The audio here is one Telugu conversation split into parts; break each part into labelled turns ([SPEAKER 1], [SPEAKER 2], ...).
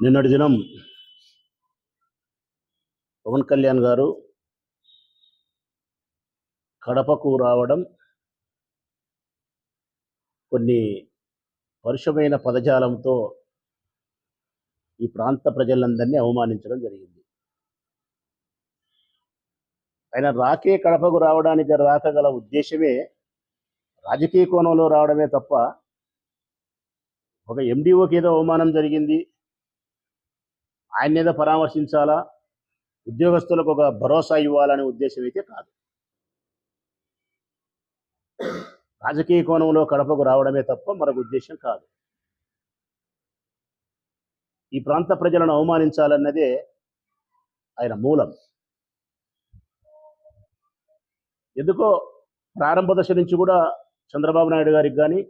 [SPEAKER 1] నిన్నటి దినం పవన్ కళ్యాణ్ గారు కడపకు రావడం కొన్ని పరుషమైన పదజాలంతో ఈ ప్రాంత ప్రజలందరినీ అవమానించడం జరిగింది. ఆయన రాకే కడపకు రావడానికి రాకగల ఉద్దేశమే రాజకీయ కోణంలో రావడమే తప్ప ఒక ఎండిఓకి ఏదో అవమానం జరిగింది. ఆయన ఏదో పరామర్శించాలా? ఉద్యోగస్తులకు ఒక భరోసా ఇవ్వాలనే ఉద్దేశం అయితే కాదు. రాజకీయ కోణంలో కడపకు రావడమే తప్ప మరొక ఉద్దేశం కాదు. ఈ ప్రాంత ప్రజలను అవమానించాలన్నదే ఆయన మూలం. ఎందుకో ప్రారంభ దశ నుంచి కూడా చంద్రబాబు నాయుడు గారికి కానీ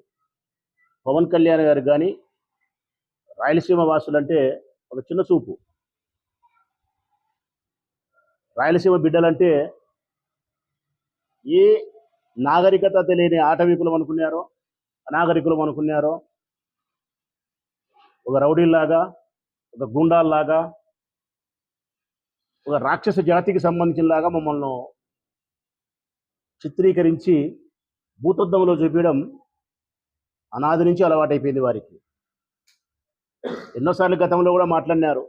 [SPEAKER 1] పవన్ కళ్యాణ్ గారికి కానీ రాయలసీమ వాసులంటే ఒక చిన్న చూపు రాయలసీమ బిడ్డలంటే ఏ నాగరికత తెలియని ఆటవీకులం అనుకున్నారో అనాగరికులం అనుకున్నారో ఒక రౌడీల్లాగా ఒక గుండాల్లాగా ఒక రాక్షస జాతికి సంబంధించినలాగా మమ్మల్ని చిత్రీకరించి భూతద్దంలో చూపించడం అనాది నుంచి అలవాటైపోయింది వారికి. ఎన్నోసార్లు గతంలో కూడా మాట్లాడినారు.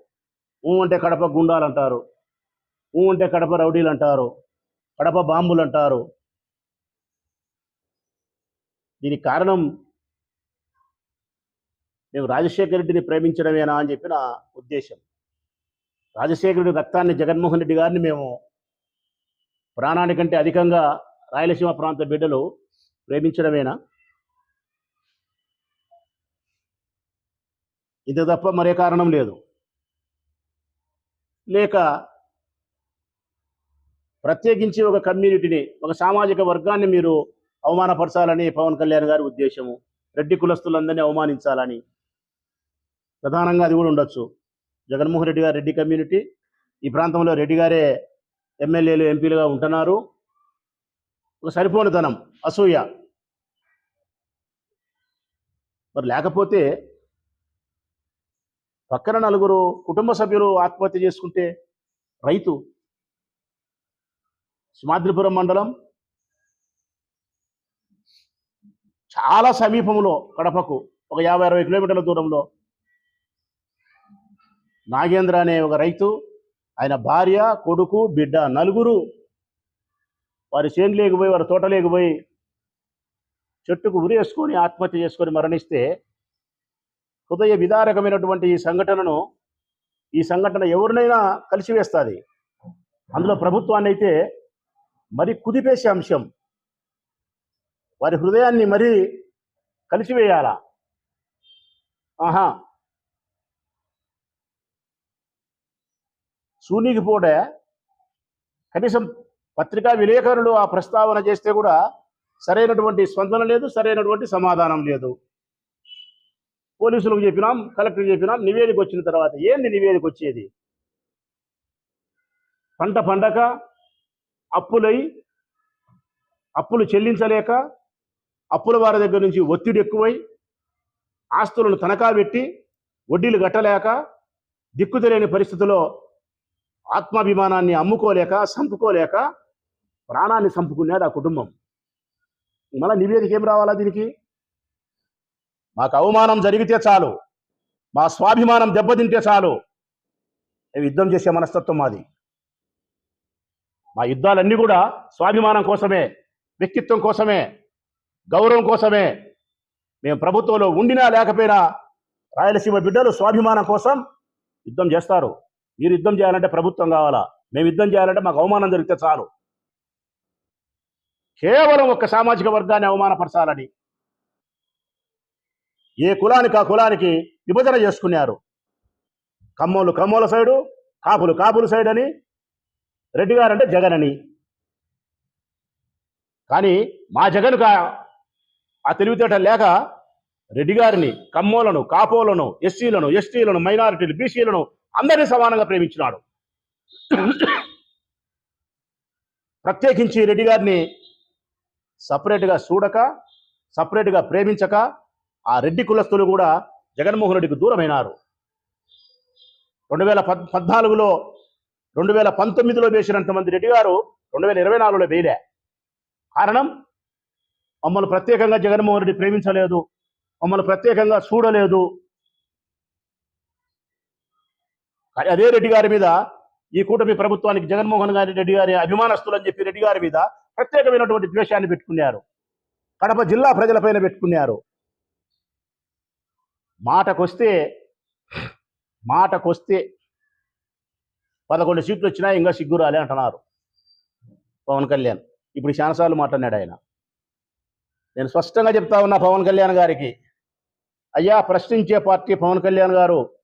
[SPEAKER 1] ఊ అంటే కడప గుండాలు అంటారు. ఊ అంటే కడప రౌడీలు అంటారు. కడప బాంబులు అంటారు. దీనికి కారణం మేము రాజశేఖర రెడ్డిని ప్రేమించడమేనా అని చెప్పి నా ఉద్దేశం. రాజశేఖరుడి రెడ్డి రక్తాన్ని జగన్మోహన్ రెడ్డి గారిని మేము ప్రాణానికంటే అధికంగా రాయలసీమ ప్రాంత బిడ్డలు ప్రేమించడమేనా? ఇది తప్ప మరే కారణం లేదు. లేక ప్రత్యేకించి ఒక కమ్యూనిటీని ఒక సామాజిక వర్గాన్ని మీరు అవమానపరచాలని పవన్ కళ్యాణ్ గారి ఉద్దేశము రెడ్డి కులస్తులందరినీ అవమానించాలని. ప్రధానంగా అది కూడా ఉండొచ్చు. జగన్మోహన్ రెడ్డి గారు రెడ్డి కమ్యూనిటీ ఈ ప్రాంతంలో రెడ్డి గారే ఎమ్మెల్యేలు ఎంపీలుగా ఉంటున్నారు. ఒక సరిపోనితనం అసూయ. మరి లేకపోతే పక్కన నలుగురు కుటుంబ సభ్యులు ఆత్మహత్య చేసుకుంటే రైతు సుమాద్రిపురం మండలం చాలా సమీపంలో కడపకు ఒక యాభై అరవై కిలోమీటర్ల దూరంలో నాగేంద్ర అనే ఒక రైతు ఆయన భార్య కొడుకు బిడ్డ నలుగురు వారి చేను లేకపోయి వారి తోట లేకపోయి చెట్టుకు వేసుకొని ఆత్మహత్య చేసుకొని మరణిస్తే హృదయ విదారకమైనటువంటి ఈ సంఘటనను ఈ సంఘటన ఎవరినైనా కలిసివేస్తుంది అందులో ప్రభుత్వాన్ని అయితే మరి కుదిపేసే అంశం. వారి హృదయాన్ని మరీ కలిసివేయాలా ఆహా! సూనికి పోటే కనీసం పత్రికా విలేకరులు ఆ ప్రస్తావన చేస్తే కూడా సరైనటువంటి స్పందన లేదు సరైనటువంటి సమాధానం లేదు. పోలీసులకు చెప్పినాం కలెక్టర్కి చెప్పినాం నివేదిక వచ్చిన తర్వాత ఏంది నివేదిక వచ్చేది? పంట పండక అప్పులై అప్పులు చెల్లించలేక అప్పుల వారి దగ్గర నుంచి ఒత్తిడి ఎక్కువై ఆస్తులను తనఖా పెట్టి వడ్డీలు కట్టలేక దిక్కుతెలేని పరిస్థితిలో ఆత్మాభిమానాన్ని అమ్ముకోలేక సంపుకోలేక ప్రాణాన్ని సంపుకునేది ఆ కుటుంబం. మళ్ళీ నివేదిక ఏం రావాలా దీనికి? మాకు అవమానం జరిగితే చాలు. మా స్వాభిమానం దెబ్బతింటే చాలు. మేము యుద్ధం చేసే మనస్తత్వం మాది. మా యుద్ధాలన్నీ కూడా స్వాభిమానం కోసమే వ్యక్తిత్వం కోసమే గౌరవం కోసమే. మేము ప్రభుత్వంలో ఉండినా లేకపోయినా రాయలసీమ బిడ్డలు స్వాభిమానం కోసం యుద్ధం చేస్తారు. మీరు యుద్ధం చేయాలంటే ప్రభుత్వం కావాలా? మేము యుద్ధం చేయాలంటే మాకు అవమానం జరిగితే చాలు. కేవలం ఒక సామాజిక వర్గాన్ని అవమానపరచాలని ఏ కులానికి ఆ కులానికి విభజన చేసుకున్నారు? కమ్మోలు కమ్మోల సైడు కాపులు కాపుల సైడ్ అని రెడ్డి గారు అంటే జగన్ అని. కానీ మా జగన్ ఆ తెలివితేట లేక రెడ్డి గారిని కమ్మోలను కాపోలను ఎస్సీలను ఎస్టీలను మైనారిటీలు బీసీలను అందరినీ సమానంగా ప్రేమించినాడు. ప్రత్యేకించి రెడ్డి గారిని సపరేట్గా చూడక సపరేట్గా ప్రేమించక ఆ రెడ్డి కులస్తులు కూడా జగన్మోహన్ రెడ్డికి దూరమైనారు. రెండు వేల పద్ పద్నాలుగులో రెండు వేల పంతొమ్మిదిలో వేసినంత మంది రెడ్డి గారు రెండు వేల ఇరవై నాలుగులో వేయలే. కారణం? మమ్మల్ని ప్రత్యేకంగా జగన్మోహన్ రెడ్డి ప్రేమించలేదు. మమ్మల్ని ప్రత్యేకంగా చూడలేదు. కానీ అదే రెడ్డి గారి మీద ఈ కూటమి ప్రభుత్వానికి జగన్మోహన్ గారి రెడ్డి గారి అభిమానస్తులు అని చెప్పి రెడ్డి గారి మీద ప్రత్యేకమైనటువంటి ద్వేషాన్ని పెట్టుకున్నారు. కడప జిల్లా ప్రజలపైన పెట్టుకున్నారు. మాటకొస్తే మాటకొస్తే పదకొండు సీట్లు వచ్చినా ఇంకా సిగ్గు రాలే అంటున్నారు పవన్ కళ్యాణ్. ఇప్పుడు చాలాసార్లు మాట్లాడినాడు ఆయన. నేను స్పష్టంగా చెప్తా ఉన్నా పవన్ కళ్యాణ్ గారికి. అయ్యా ప్రశ్నించే పార్టీ పవన్ కళ్యాణ్ గారు.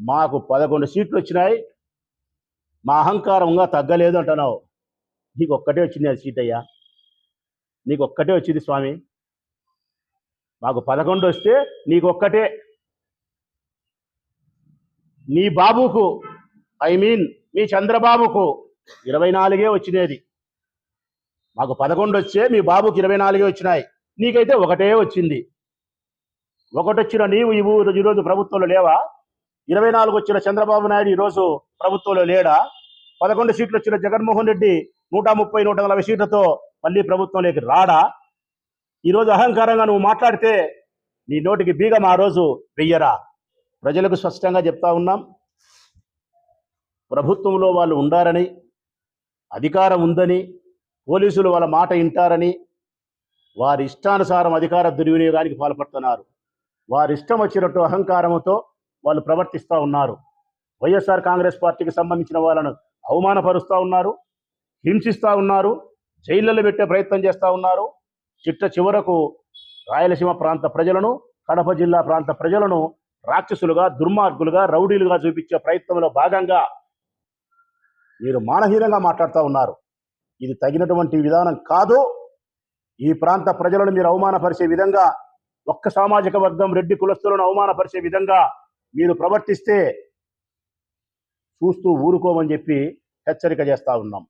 [SPEAKER 1] మాకు పదకొండు సీట్లు వచ్చినాయి మా అహంకారంగా తగ్గలేదు అంటున్నావు. నీకు ఒక్కటే వచ్చింది అది సీట్ అయ్యా నీకు ఒక్కటే వచ్చింది స్వామి. మాకు పదకొండు వస్తే నీకు ఒక్కటే నీ బాబుకు ఐ మీన్ మీ చంద్రబాబుకు ఇరవై నాలుగే వచ్చినది. మాకు పదకొండు వచ్చే మీ బాబుకి ఇరవై నాలుగే వచ్చినాయి. నీకైతే ఒకటే వచ్చింది. ఒకటొచ్చిన నీవు ఈ ఊరు ఈరోజు ప్రభుత్వంలో లేవా? ఇరవై నాలుగు వచ్చిన చంద్రబాబు నాయుడు ఈరోజు ప్రభుత్వంలో లేడా? పదకొండు సీట్లు వచ్చిన జగన్మోహన్ రెడ్డి నూట ముప్పై నూట నలభై సీట్లతో మళ్ళీ ప్రభుత్వంలోకి రాడా? ఈరోజు అహంకారంగా నువ్వు మాట్లాడితే నీ నోటికి బీగం ఆ రోజు వెయ్యరా? ప్రజలకు స్పష్టంగా చెప్తా ఉన్నాం. ప్రభుత్వంలో వాళ్ళు ఉండారని అధికారం ఉందని పోలీసులు వాళ్ళ మాట వింటారని వారి ఇష్టానుసారం అధికార దుర్వినియోగానికి పాల్పడుతున్నారు. వారి ఇష్టం వచ్చినట్టు అహంకారంతో వాళ్ళు ప్రవర్తిస్తూ ఉన్నారు. వైఎస్ఆర్ కాంగ్రెస్ పార్టీకి సంబంధించిన వాళ్ళను అవమానపరుస్తూ ఉన్నారు హింసిస్తూ ఉన్నారు జైళ్ళలో పెట్టే ప్రయత్నం చేస్తూ ఉన్నారు. చిట్ట చివరకు రాయలసీమ ప్రాంత ప్రజలను కడప జిల్లా ప్రాంత ప్రజలను రాక్షసులుగా దుర్మార్గులుగా రౌడీలుగా చూపించే ప్రయత్నంలో భాగంగా మీరు మానహీనంగా మాట్లాడుతూ ఉన్నారు. ఇది తగినటువంటి విధానం కాదు. ఈ ప్రాంత ప్రజలను మీరు అవమానపరిచే విధంగా ఒక్క సామాజిక వర్గం రెడ్డి కులస్తులను అవమానపరిచే విధంగా మీరు ప్రవర్తిస్తే చూస్తూ ఊరుకోమని చెప్పి హెచ్చరిక చేస్తూ ఉన్నాం.